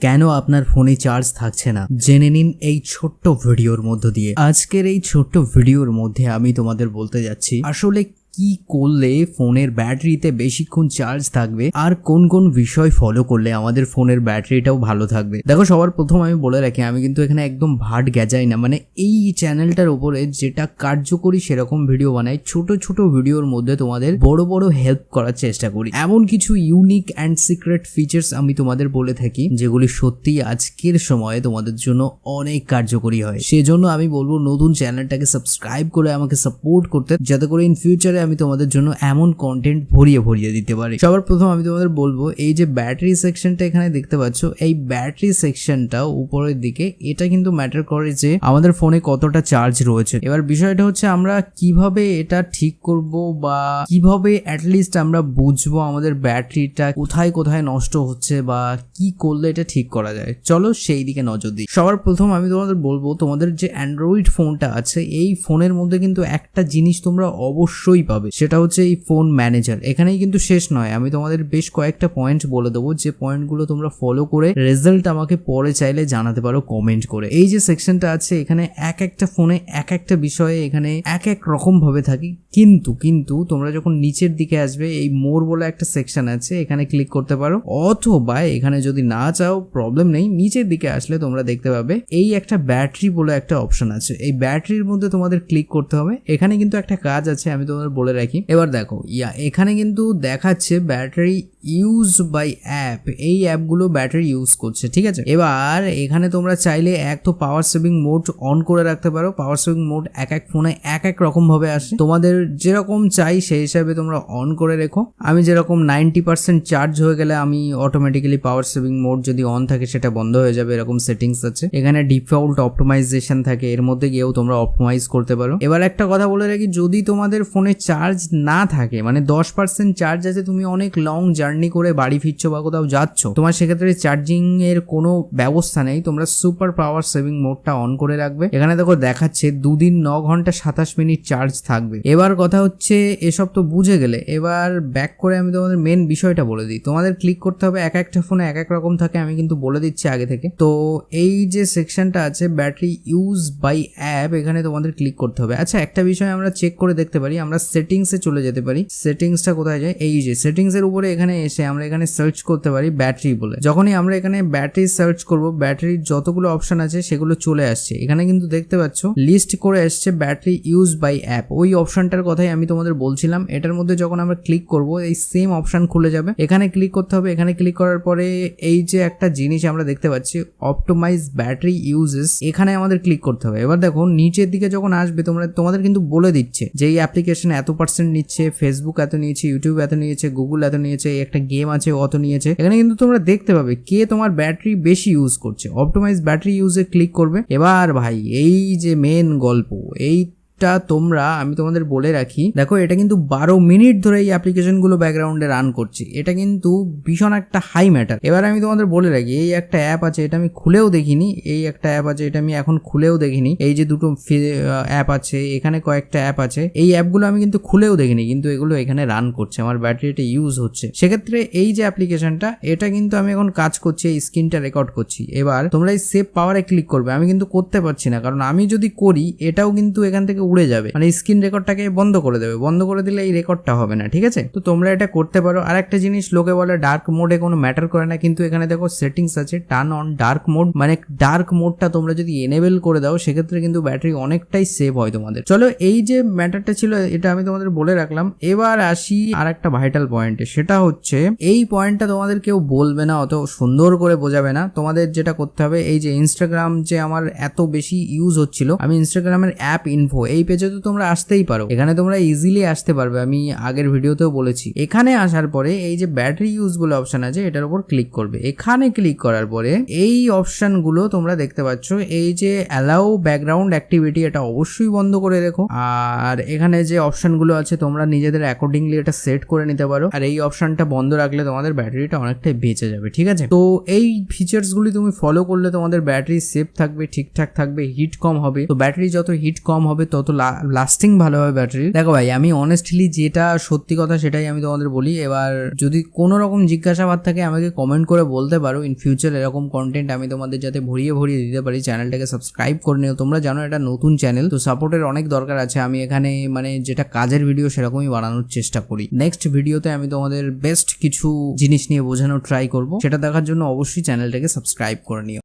কেন আপনার ফোনে চার্জ থাকছে না? জেনে নিন এই ছোট্ট ভিডিওর মধ্য দিয়ে। আজকের এই ছোট্ট ভিডিওর মধ্যে আমি তোমাদের বলতে যাচ্ছি, আসলে কি করলে ফোনের ব্যাটারিতে বেশিক্ষণ চার্জ থাকবে? আর কোন কোন বিষয় ফলো করলে আমাদের ফোনের ব্যাটারিটাও ভালো থাকবে? দেখো, সবার প্রথম আমি বলে রাখি, আমি কিন্তু এখানে একদম ভাট গেজাই না। মানে এই চ্যানেলটার উপরে যেটা কার্যকরী সেরকম ভিডিও বানাই, ছোট ছোট ভিডিওর মধ্যে তোমাদের বড় বড় হেল্প করার চেষ্টা করি। এমন কিছু ইউনিক অ্যান্ড সিক্রেট ফিচার্স আমি তোমাদের বলে থাকি, যেগুলি সত্যি আজকের সময়ে তোমাদের জন্য অনেক কার্যকরী হয়। সেজন্য আমি বলব, নতুন চ্যানেলটাকে সাবস্ক্রাইব করে আমাকে সাপোর্ট করতে, যাতে করে ইন ফিউচারে আমি তোমাদের জন্য এমন কন্টেন্ট ভরিয়ে ভরিয়ে দিতে পারি। সবার প্রথম আমি তোমাদের বলব, এই যে ব্যাটারি সেকশনটা এখানে দেখতে পাচ্ছ, এই ব্যাটারি সেকশনটা উপরের দিকে, এটা কিন্তু ম্যাটার করে যে আমাদের ফোনে কতটা চার্জ রয়েছে। এবার বিষয়টা হচ্ছে আমরা কীভাবে এটা ঠিক করব বা কীভাবে অ্যাটলিস্ট আমরা বুঝব আমাদের ব্যাটারিটা কোথায় কোথায় নষ্ট হচ্ছে বা কি করলে এটা ঠিক করা যায়। চলো সেই দিকে নজর দিই। সবার প্রথম আমি তোমাদের বলব, তোমাদের যে অ্যান্ড্রয়েড ফোনটা আছে, এই ফোনের মধ্যে কিন্তু একটা জিনিস তোমরা অবশ্যই পাবে। সেটা হচ্ছে এই ফোন ম্যানেজার এখানেই কিন্তু শেষ নয়। আমি তোমাদের বেশ কয়েকটা পয়েন্ট বলে দেবো। যে পয়েন্টগুলো তোমরা ফলো করে রেজাল্ট আমাকে পরে চাইলে জানাতে পারো কমেন্ট করে। এই যে সেকশনটা আছে, এখানে এক একটা ফোনে এক একটা বিষয়ে এখানে এক এক রকম ভাবে থাকি। কিন্তু কিন্তু তোমরা যখন নিচের দিকে আসবে, এই মোর বলে একটা সেকশন আছে, এখানে ক্লিক করতে পারো। অথবা এখানে যদি না চাও প্রবলেম নেই। নিচের দিকে আসলে তোমরা দেখতে পাবে, এই একটা ব্যাটারি বলে একটা অপশন আছে। এই ব্যাটারির মধ্যে তোমাদের ক্লিক করতে হবে। এখানে কিন্তু একটা কাজ আছে, আমি তোমাদের বলে রাখি। এবার দেখো ইয়া এখানে কিন্তু দেখাচ্ছে ব্যাটারি ইউজ বাই অ্যাপ এই অ্যাপগুলো ব্যাটারি ইউজ করছে, ঠিক আছে? এবার এখানে তোমরা চাইলে এক তো পাওয়ার সেভিং মোড অন করে রাখতে পারো পাওয়ার সেভিং মোড এক এক ফোনে এক এক রকম ভাবে আসে। তোমাদের যেরকম চাই সেই হিসাবে তোমরা অন করে রেখো। আমি যেরকম নাইনটি পার্সেন্ট চার্জ হয়ে গেলে আমি অটোমেটিক্যালি পাওয়ার সেভিং মোড যদি অন থাকে সেটা বন্ধ হয়ে যাবে, এরকম সেটিংস আছে। এখানে ডিফল্ট অপটোমাইজেশন থাকে, এর মধ্যে গিয়েও তোমরা অপটোমাইজ করতে পারো। এবার একটা কথা বলে রাখি, যদি তোমাদের ফোনে চার্জ না থাকে মানে দশ পার্সেন্ট চার্জ আছে, তুমি অনেক লং জার্নি করে বাড়ি ফিরছো বা কোথাও যাচ্ছ, তোমার সেক্ষেত্রে চার্জিং এর কোনো ব্যবস্থা নেই। তোমরা সুপার পাওয়ার সেভিং মোডটা অন করে রাখবে। এখানে দেখো দেখাচ্ছে দুদিন ন ঘণ্টা সাতাশ মিনিট চার্জ থাকবে। এবার কথা হচ্ছে এসব তো বুঝে গেলে। এবার ব্যাক করে আমি তোমাদের মেন বিষয়টা বলে দিই। তোমাদের ক্লিক করতে হবে এক একটা ফোনে এক এক রকম থাকে, আমি কিন্তু বলে দিচ্ছি আগে থেকে। তো এই যে সেকশনটা আছে ব্যাটারি ইউজ বাই অ্যাপ এখানে তোমাদের ক্লিক করতে হবে। আচ্ছা একটা বিষয় আমরা চেক করে দেখতে পারি। আমরা সেটিংসে চলে যেতে পারি। সেটিংসটা কোথায় যায়? এই যে সেটিংসের উপরে এখানে এসে আমরা এখানে সার্চ করতে পারি ব্যাটারি বলে। যখনই আমরা এখানে ব্যাটারি সার্চ করব ব্যাটারির যতগুলো অপশন আছে সেগুলো চলে আসছে। এখানে কিন্তু দেখতে পাচ্ছ লিস্ট করে আসছে ব্যাটারি ইউজ বাই অ্যাপ ওই অপশনটার কথাই আমি তোমাদের বলছিলাম। এটার মধ্যে যখন আমরা ক্লিক করব, এই সেম অপশন খুলে যাবে। এখানে ক্লিক করতে হবে। এখানে ক্লিক করার পরে এই যে একটা জিনিস আমরা দেখতে পাচ্ছি অপটোমাইজ ব্যাটারি ইউজেস এখানে আমাদের ক্লিক করতে হবে। এবার দেখো, নিচের দিকে যখন আসবে, তোমরা, তোমাদের কিন্তু বলে দিচ্ছে যে এই অ্যাপ্লিকেশন এত পার্সেন্ট নিচ্ছে ফেসবুক এত নিয়েছে ইউটিউব এত নিয়েছে গুগল এত নিয়েছে একটা গেম আছে অত নিয়েছে। এখানে কিন্তু তোমরা দেখতে পাবে কে তোমার ব্যাটারি বেশি ইউজ করছে। অপটোমাইজ ব্যাটারি ইউজে ক্লিক করবে। এবার ভাই, এই যে মেন গল্প, এই টা তোমরা, আমি তোমাদের বলে রাখি, দেখো এটা কিন্তু বারো মিনিট ধরে এই অ্যাপ্লিকেশনগুলো ব্যাকগ্রাউন্ডে রান করছে। এটা কিন্তু ভীষণ একটা হাই ম্যাটার। এবার আমি তোমাদের বলে রাখি, এই একটা অ্যাপ আছে, এটা আমি খুলেও দেখিনি। এই একটা অ্যাপ আছে, এটা আমি এখন খুলেও দেখিনি। এই যে দুটো অ্যাপ আছে, এখানে কয়েকটা অ্যাপ আছে। এই অ্যাপগুলো আমি কিন্তু খুলেও দেখিনি, কিন্তু এগুলো এখানে রান করছে, আমার ব্যাটারিটা ইউজ হচ্ছে। সেক্ষেত্রে এই যে অ্যাপ্লিকেশনটা, এটা কিন্তু আমি এখন কাজ করছি, এই স্ক্রিনটা রেকর্ড করছি। এবার তোমরা এই সেভ পাওয়ারে ক্লিক করবে, আমি কিন্তু করতে পারছি না। কারণ আমি যদি করি, এটাও কিন্তু এখান থেকে উড়ে যাবে। মানে স্ক্রিন রেকর্ডটাকে বন্ধ করে দেবে। বন্ধ করে দিলে এই রেকর্ডটা হবে না, ঠিক আছে? তো তোমরা এটা করতে পারো। আর একটা জিনিস লোকে বলে ডার্ক মোডে কোনো ম্যাটার করে না, কিন্তু এখানে দেখো সেটিংস আছে টার্ন অন ডার্ক মোড মানে ডার্ক মোডটা তোমরা যদি এনেবেল করে দাও, সেক্ষেত্রে কিন্তু ব্যাটারি অনেকটাই সেভ হয় তোমাদের। চলো, এই যে ম্যাটারটা ছিল, এটা আমি তোমাদের বলে রাখলাম। এবার আসি আর একটা ভাইটাল পয়েন্টে সেটা হচ্ছে, এই পয়েন্টটা তোমাদের কেউ বলবে না, অত সুন্দর করে বোঝাবে না। তোমাদের যেটা করতে হবে, এই যে ইনস্টাগ্রাম যে আমার এত বেশি ইউজ হচ্ছিল, আমি ইনস্টাগ্রামের অ্যাপ ইনফো এই পেজে তো তোমরা আসতেই পারো। এখানে তোমরা ইজিলি আসতে পারবে। আমি আগের ভিডিওতেও বলেছি। এখানে আসার পরে এই যে ব্যাটারি ইউজ বলে অপশন আছে, এটার উপর ক্লিক করবে। এখানে ক্লিক করার পরে এই অপশনগুলো তোমরা দেখতে পাচ্ছ। এই যে অ্যালাউ ব্যাকগ্রাউন্ড অ্যাক্টিভিটি এটা অবশ্যই বন্ধ করে রেখো। আর এখানে যে অপশনগুলো আছে, তোমরা নিজেদের অ্যাকর্ডিংলি এটা সেট করে নিতে পারো। আর এই অপশনটা বন্ধ রাখলে তোমাদের ব্যাটারিটা অনেকটাই বেঁচে যাবে, ঠিক আছে? তো এই ফিচার্সগুলি তুমি ফলো করলে তোমাদের ব্যাটারি সেফ থাকবে, ঠিকঠাক থাকবে হিট কম হবে। তো ব্যাটারি যত হিট কম হবে, তত তত লাস্টিং ভালো হবে ব্যাটারির দেখো ভাই, আমি অনেস্টলি যেটা সত্যি কথা সেটাই আমি তোমাদের বলি। এবার যদি কোনো রকম জিজ্ঞাসাবাদ থাকে, আমাকে কমেন্ট করে বলতে পারো। ইন ফিউচার এরকম কন্টেন্ট আমি তোমাদের যাতে ভরিয়ে ভরিয়ে দিতে পারি, চ্যানেলটাকে সাবস্ক্রাইব করে নিও। তোমরা জানো এটা নতুন চ্যানেল তো সাপোর্টের অনেক দরকার আছে। আমি এখানে মানে যেটা কাজের ভিডিও সেরকমই বানানোর চেষ্টা করি। নেক্সট ভিডিওতে আমি তোমাদের বেস্ট কিছু জিনিস নিয়ে বোঝানোর ট্রাই করব। সেটা দেখার জন্য অবশ্যই চ্যানেলটাকে সাবস্ক্রাইব করে নিও।